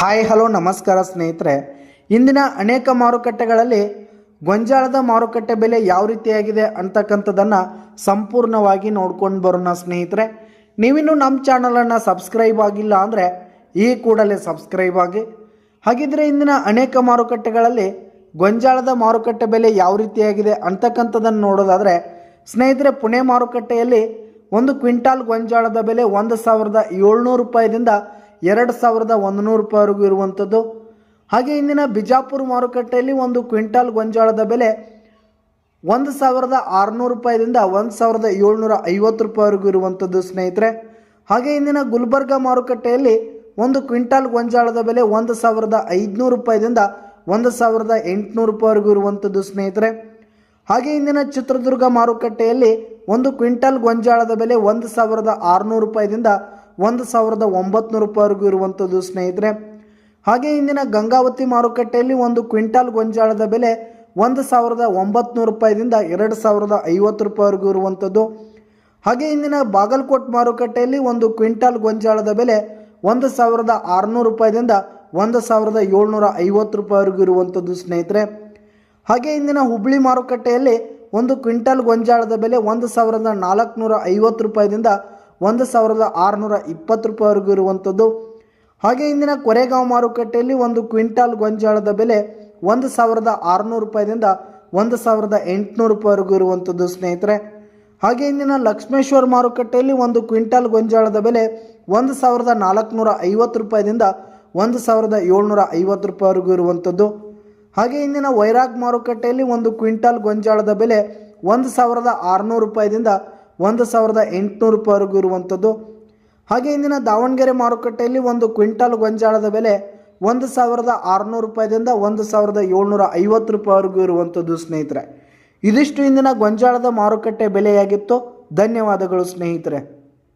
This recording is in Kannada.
ಹಾಯ್, ಹಲೋ, ನಮಸ್ಕಾರ ಸ್ನೇಹಿತರೆ. ಇಂದಿನ ಅನೇಕ ಮಾರುಕಟ್ಟೆಗಳಲ್ಲಿ ಗೊಂಜಾಳದ ಮಾರುಕಟ್ಟೆ ಬೆಲೆ ಯಾವ ರೀತಿಯಾಗಿದೆ ಅಂತಕ್ಕಂಥದ್ದನ್ನು ಸಂಪೂರ್ಣವಾಗಿ ನೋಡ್ಕೊಂಡು ಬರೋಣ ಸ್ನೇಹಿತರೆ. ನೀವಿನ್ನೂ ನಮ್ಮ ಚಾನಲನ್ನು ಸಬ್ಸ್ಕ್ರೈಬ್ ಆಗಿಲ್ಲ ಅಂದರೆ ಈ ಕೂಡಲೇ ಸಬ್ಸ್ಕ್ರೈಬ್ ಆಗಿ. ಹಾಗಿದ್ರೆ ಇಂದಿನ ಅನೇಕ ಮಾರುಕಟ್ಟೆಗಳಲ್ಲಿ ಗೊಂಜಾಳದ ಮಾರುಕಟ್ಟೆ ಬೆಲೆ ಯಾವ ರೀತಿಯಾಗಿದೆ ಅಂತಕ್ಕಂಥದ್ದನ್ನು ನೋಡೋದಾದರೆ, ಸ್ನೇಹಿತರೆ, ಪುಣೆ ಮಾರುಕಟ್ಟೆಯಲ್ಲಿ ಒಂದು ಕ್ವಿಂಟಾಲ್ ಗೊಂಜಾಳದ ಬೆಲೆ ಒಂದು ಸಾವಿರದ ಏಳ್ನೂರು ರೂಪಾಯಿದಿಂದ ಎರಡು ಸಾವಿರದ ಒಂದು ನೂರು ರೂಪಾಯಿವರೆಗೂ ಇರುವಂಥದ್ದು ಹಾಗೆ ಇಂದಿನ ಬಿಜಾಪುರ ಮಾರುಕಟ್ಟೆಯಲ್ಲಿ ಒಂದು ಕ್ವಿಂಟಾಲ್ ಗೊಂಜಾಳದ ಬೆಲೆ ಒಂದು ಸಾವಿರದ ಆರುನೂರು ರೂಪಾಯಿದಿಂದ ಒಂದು ಸಾವಿರದ ಏಳ್ನೂರ ಐವತ್ತು ರೂಪಾಯಿವರೆಗೂ ಇರುವಂಥದ್ದು ಸ್ನೇಹಿತರೆ. ಹಾಗೆ ಇಂದಿನ ಗುಲ್ಬರ್ಗ ಮಾರುಕಟ್ಟೆಯಲ್ಲಿ ಒಂದು ಕ್ವಿಂಟಾಲ್ ಗೊಂಜಾಳದ ಬೆಲೆ ಒಂದು ಸಾವಿರದ ಐದುನೂರು ರೂಪಾಯಿದಿಂದ ಒಂದು ಸಾವಿರದ ಎಂಟುನೂರು ರೂಪಾಯಿವರೆಗೂ ಇರುವಂಥದ್ದು ಸ್ನೇಹಿತರೆ. ಹಾಗೆ ಇಂದಿನ ಚಿತ್ರದುರ್ಗ ಮಾರುಕಟ್ಟೆಯಲ್ಲಿ ಒಂದು ಕ್ವಿಂಟಾಲ್ ಗೊಂಜಾಳದ ಬೆಲೆ ಒಂದು ಸಾವಿರದ ಆರುನೂರು ರೂಪಾಯಿದಿಂದ ಒಂದು ಸಾವಿರದ ಒಂಬತ್ತು ರೂಪಾಯಿವರೆಗೂ ಇರುವಂಥದ್ದು ಸ್ನೇಹಿತರೆ. ಹಾಗೆ ಇಂದಿನ ಗಂಗಾವತಿ ಮಾರುಕಟ್ಟೆಯಲ್ಲಿ ಒಂದು ಕ್ವಿಂಟಾಲ್ ಗೊಂಜಾಳದ ಬೆಲೆ ಒಂದು ಸಾವಿರದ ಒಂಬತ್ತು ರೂಪಾಯಿದಿಂದ ಎರಡು ಸಾವಿರದ ಐವತ್ತು ರೂಪಾಯಿವರೆಗೂ ಇರುವಂಥದ್ದು. ಹಾಗೆ ಇಂದಿನ ಬಾಗಲಕೋಟ್ ಮಾರುಕಟ್ಟೆಯಲ್ಲಿ ಒಂದು ಕ್ವಿಂಟಾಲ್ ಗೊಂಜಾಳದ ಬೆಲೆ ಒಂದು ಸಾವಿರದ ಆರುನೂರು ರೂಪಾಯಿದಿಂದ ಒಂದು ಸಾವಿರದ ಏಳ್ನೂರ ಐವತ್ತು ರೂಪಾಯಿವರೆಗೂ ಇರುವಂಥದ್ದು ಸ್ನೇಹಿತರೆ. ಹಾಗೆ ಇಂದಿನ ಹುಬ್ಬಳ್ಳಿ ಮಾರುಕಟ್ಟೆಯಲ್ಲಿ ಒಂದು ಕ್ವಿಂಟಲ್ ಗೊಂಜಾಳದ ಬೆಲೆ ಒಂದು ಸಾವಿರದ ನಾಲ್ಕುನೂರ ಐವತ್ತು ರೂಪಾಯಿದಿಂದ ಒಂದು ಸಾವಿರದ ಆರುನೂರ ಇಪ್ಪತ್ತು ರೂಪಾಯಿವರೆಗೂ ಇರುವಂಥದ್ದು. ಹಾಗೆ ಇಂದಿನ ಕೊರೆಗಾಂವ್ ಮಾರುಕಟ್ಟೆಯಲ್ಲಿ ಒಂದು ಕ್ವಿಂಟಾಲ್ ಗೊಂಜಾಳದ ಬೆಲೆ ಒಂದು ಸಾವಿರದ ಆರುನೂರು ರೂಪಾಯಿದಿಂದ ಒಂದು ಸಾವಿರದ ಎಂಟುನೂರು ರೂಪಾಯಿವರೆಗೂ ಇರುವಂಥದ್ದು, ಸ್ನೇಹಿತರೆ. ಹಾಗೆ ಇಂದಿನ ಲಕ್ಷ್ಮೇಶ್ವರ ಮಾರುಕಟ್ಟೆಯಲ್ಲಿ ಒಂದು ಕ್ವಿಂಟಾಲ್ ಗೊಂಜಾಳದ ಬೆಲೆ ಒಂದು ಸಾವಿರದ ನಾಲ್ಕುನೂರ ಐವತ್ತು ರೂಪಾಯಿದಿಂದ ಒಂದು ಸಾವಿರದ ಏಳ್ನೂರ ಐವತ್ತು ರೂಪಾಯಿವರೆಗೂ ಇರುವಂಥದ್ದು. ಹಾಗೆ ಇಂದಿನ ವೈರಾಗ್ ಮಾರುಕಟ್ಟೆಯಲ್ಲಿ ಒಂದು ಕ್ವಿಂಟಾಲ್ ಗೊಂಜಾಳದ ಬೆಲೆ ಒಂದು ಸಾವಿರದ ಆರುನೂರು ರೂಪಾಯಿದಿಂದ ಒಂದು ಸಾವಿರದ ಎಂಟುನೂರು ರೂಪಾಯಿವರೆಗೂ ಇರುವಂಥದ್ದು. ಹಾಗೆ ಇಂದಿನ ದಾವಣಗೆರೆ ಮಾರುಕಟ್ಟೆಯಲ್ಲಿ ಒಂದು ಕ್ವಿಂಟಾಲ್ ಗೊಂಜಾಳದ ಬೆಲೆ ಒಂದು ಸಾವಿರದ ಆರುನೂರು ರೂಪಾಯಿದಿಂದ ಒಂದು ಸಾವಿರದ ಏಳ್ನೂರ ಐವತ್ತು ರೂಪಾಯಿವರೆಗೂ ಇರುವಂಥದ್ದು ಸ್ನೇಹಿತರೆ. ಇದಿಷ್ಟು ಇಂದಿನ ಗೊಂಜಾಳದ ಮಾರುಕಟ್ಟೆ ಬೆಲೆಯಾಗಿತ್ತು. ಧನ್ಯವಾದಗಳು ಸ್ನೇಹಿತರೆ.